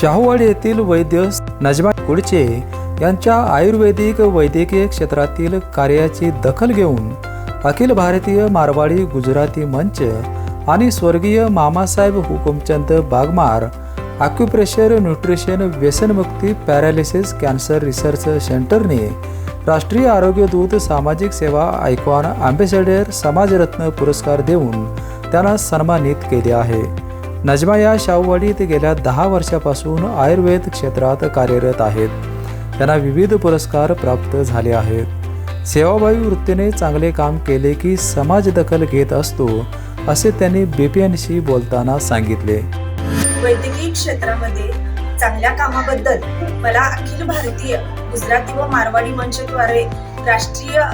शाहूवाडी येथील वैद्य नजमा कुडचे यांच्या आयुर्वेदिक वैद्यकीय क्षेत्रातील कार्याची दखल घेऊन अखिल भारतीय मारवाडी गुजराती मंच आणि स्वर्गीय मामासाहेब हुकुमचंद बागमार अक्युप्रेशर न्यूट्रिशन व्यसनमुक्ती पॅरालिसिस कॅन्सर रिसर्च सेंटरने राष्ट्रीय आरोग्य दूत सामाजिक सेवा आयकॉन अँबेसेडर समाजरत्न पुरस्कार देऊन त्यांना सन्मानित केले आहे. नजमा या शाहूवाडीत गेल्या दहा वर्षापासून आयुर्वेद क्षेत्रात कार्यरत आहेत. त्यांना विविध पुरस्कार प्राप्त झाले आहेत. सेवाभावी वृत्तीने चांगले काम केले की समाज दखल घेत असतो असे त्यांनी बीपीएनशी बोलताना सांगितले. वैद्यकीय क्षेत्रामध्ये चांगल्या कामाबद्दल मला अखिल भारतीय गुजराती व मारवाडी मंचद्वारे राष्ट्रीय अ,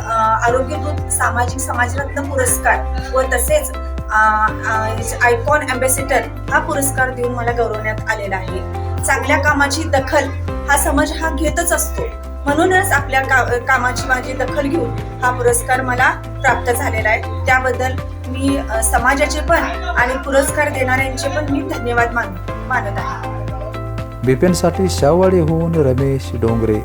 आरोग्यदूत सामाजिक समाजरत्न पुरस्कार व तसेच आयकॉन अँबॅसेडर हा पुरस्कार देऊन मला गौरवण्यात आलेला आहे. चांगल्या कामाची दखल हा समाज हा घेतच असतो. म्हणूनच आपल्या का कामाची माझी दखल घेऊन हा पुरस्कार मला प्राप्त झालेला आहे. त्याबद्दल मी समाजाचे पण आणि पुरस्कार देणाऱ्यांचे पण मी धन्यवाद मान मानत आहे. बिपिनसाठी शाहूवाडीहून रमेश डोंगरे.